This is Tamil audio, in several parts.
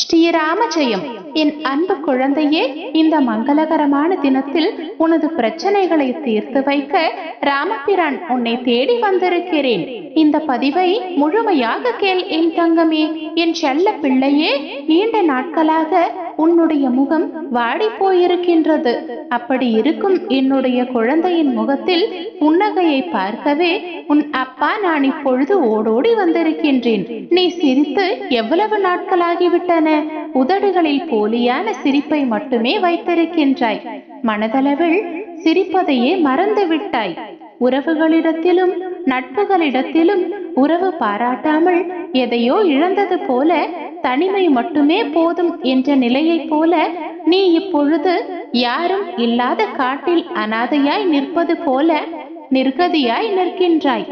ஸ்ரீராமஜெயம். என் அன்பு குழந்தையே இந்த மங்களகரமான தினத்தில் உனது பிரச்சனைகளை தீர்த்து வைக்க ராமபிரான் உன்னை தேடி வந்திருக்கிறேன். இந்த பதிவை முழுமையாக கேள் என் தங்கமே. என் செல்ல பிள்ளையே நீண்ட நாட்களாக உன்னுடைய முகம் வாடி போயிருக்கின்றது. அப்படி இருக்கும் என்னுடைய குழந்தையின் முகத்தில் புன்னகையை பார்க்கவே உன் அப்பா நான் இப்பொழுது ஓடோடி வந்திருக்கின்றேன். நீ சிரித்து எவ்வளவு நாட்களாகிவிட்டன? உதடுகளில் போலியான சிரிப்பை மட்டுமே வைத்திருக்கின்றாய். மனதளவில் சிரிப்பதையே மறந்து விட்டாய் உறவுகளிடத்திலும் நட்புகளிடத்திலும் உறவு பாராட்டாமல் எதையோ இழந்தது போல தனிமை மட்டுமே போதும் என்ற நிலையைப் போல நீ இப்பொழுது யாரும் இல்லாத காட்டில் அனாதையாய் நிற்பது போல நிர்கதியாய் நிற்கின்றாய்.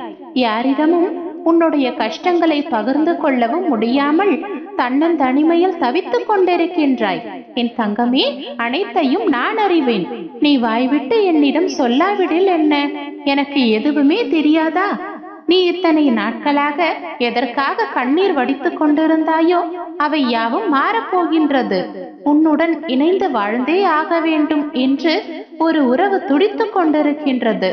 யாரிடமும் உன்னுடைய கஷ்டங்களை பகிர்ந்து கொள்ளவும் முடியாமல் தன்னன் தனிமையில் தவித்துக் கொண்டிருக்கின்றாய். என் தங்கமே அனைத்தையும் நான் அறிவேன். நீ வாய்விட்டு என்னிடம் சொல்லாவிடில் என்ன? எனக்கு எதுவுமே தெரியாதா? நீ இத்தனை நாட்களாக எதற்காக கண்ணீர் வடித்துக் கொண்டிருந்தாயோ அவை யாவும் மாறப்போகின்றது உன்னுடன் இணைந்து வாழ்ந்தே ஆக வேண்டும் என்று ஒரு உறவு துடித்துக் கொண்டிருக்கின்றது.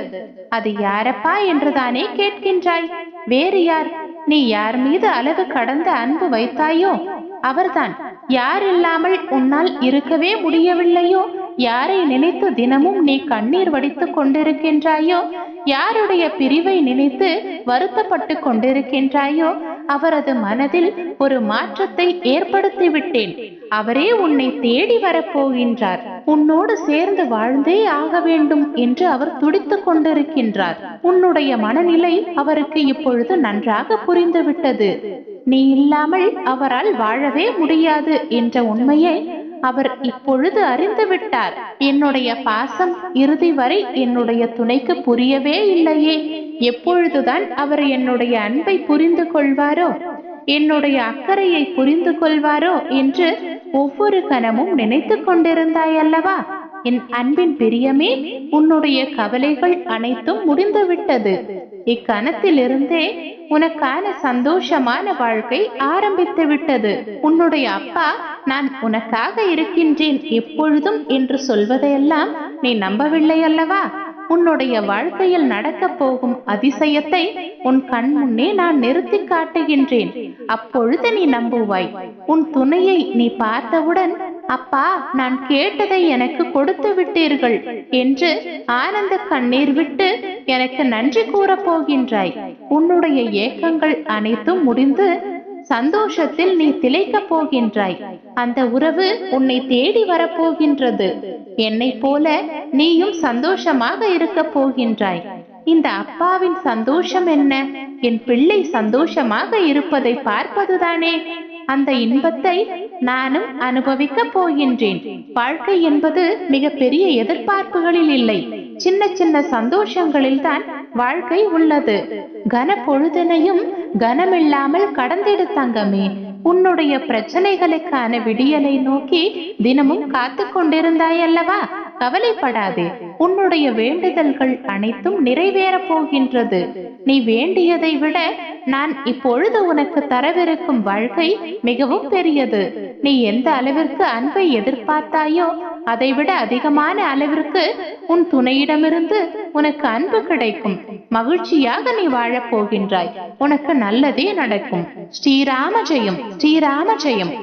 அது யாரப்பா என்றுதானே கேட்கின்றாய். வேறு யார்? நீ யார் மீது அளவு கடந்த அன்பு வைத்தாயோ அவர்தான். யார் இல்லாமல் உன்னால் இருக்கவே முடியவில்லையோ? யாரை நினைத்து தினமும் நீ கண்ணீர் வடித்துக் கொண்டிருக்கின்றாயோ? யாருடைய பிரிவை நினைத்து வருத்தப்பட்டு கொண்டிருக்கின்றாயோ? அவரது மனதில் ஒரு மாற்றத்தை ஏற்படுத்தி விட்டேன் அவரே உன்னை தேடி வரப்போகின்றார். உன்னோடு சேர்ந்து வாழ்ந்தே ஆக வேண்டும் என்று அவர் துடித்துக் கொண்டிருக்கின்றார். உன்னுடைய மனநிலை அவருக்கு இப்பொழுது நன்றாக புரிந்துவிட்டது. நீ இல்லாமல் அவரால் வாழவே முடியாது என்ற உண்மையை அவர் இப்பொழுது அறிந்து விட்டார். என்னுடைய பாசம் இறுதி வரை என்னுடைய துணைக்கு புரியவே இல்லையே. எப்பொழுதுதான் அவர் என்னுடைய அன்பை புரிந்து கொள்வாரோ என்னுடைய அக்கறையை புரிந்து கொள்வாரோ என்று ஒவ்வொரு கணமும் நினைத்து கொண்டிருந்தாய் அல்லவா என் அன்பின் பிரியமே உன்னுடைய கவலைகள் அனைத்தும் முடிந்துவிட்டது. இக்கணத்திலிருந்தே உனக்கான சந்தோஷமான வாழ்க்கை ஆரம்பித்து விட்டது உன்னுடைய அப்பா நான் உனக்காக இருக்கின்றேன் எப்பொழுதும் என்று சொல்வதையெல்லாம் நீ நம்பவில்லை அல்லவா? உன்னுடைய வாழ்க்கையில் நடக்கப் போகும் அதிசயத்தை உன் கண் முன்னே நான் நிறுத்தி காட்டுகின்றேன். அப்பொழுது நீ நம்புவாய். உன் துணையை நீ பார்த்தவுடன் அப்பா நான் கேட்டதை எனக்கு கொடுத்து விட்டீர்கள் என்று ஆனந்த கண்ணீர் விட்டு எனக்கு நன்றி கூறப் போகின்றாய். உன்னுடைய ஏக்கங்கள் அனைத்தும் முடிந்து சந்தோஷத்தில் நீ திளைக்கப் போகின்றாய். அந்த உறவு உன்னை தேடி வரப்போகின்றது. என்னை போல நீயும் சந்தோஷமாக இருக்கப் போகின்றாய். இந்த அப்பாவின் சந்தோஷம் என்ன? என் பிள்ளை சந்தோஷமாக இருப்பதை பார்ப்பதுதானே? அந்த இன்பத்தை நானும் அனுபவிக்கப் போகின்றேன். வாழ்க்கை என்பது மிக பெரிய எதிர்பார்ப்புகளில் இல்லை. சின்ன சின்ன சந்தோஷங்களில் தான் வாழ்க்கை உள்ளது. கன பொழுதனையும் கனமில்லாமல் கடந்திடு தங்கமே உன்னுடைய பிரச்சனைகளுக்கான விடியலை நோக்கி தினமும் காத்து கொண்டிருந்தாய் அல்லவா கவலைப்படாதே. உன்னுடைய வேண்டுதல்கள் அனைத்தும் நிறைவேற போகின்றது. நீ வேண்டியதை விட நான் இப்பொழுது உனக்கு தரவிருக்கும் வாழ்க்கை மிகவும் பெரியது. நீ எந்த அளவிற்கு அன்பை எதிர்பார்த்தாயோ அதைவிட அதிகமான அளவிற்கு உன் துணையிடமிருந்து உனக்கு அன்பு கிடைக்கும். மகிழ்ச்சியாக நீ வாழப் போகின்றாய். உனக்கு நல்லதே நடக்கும். ஸ்ரீராம ஜெயம். ஸ்ரீராம ஜெயம்.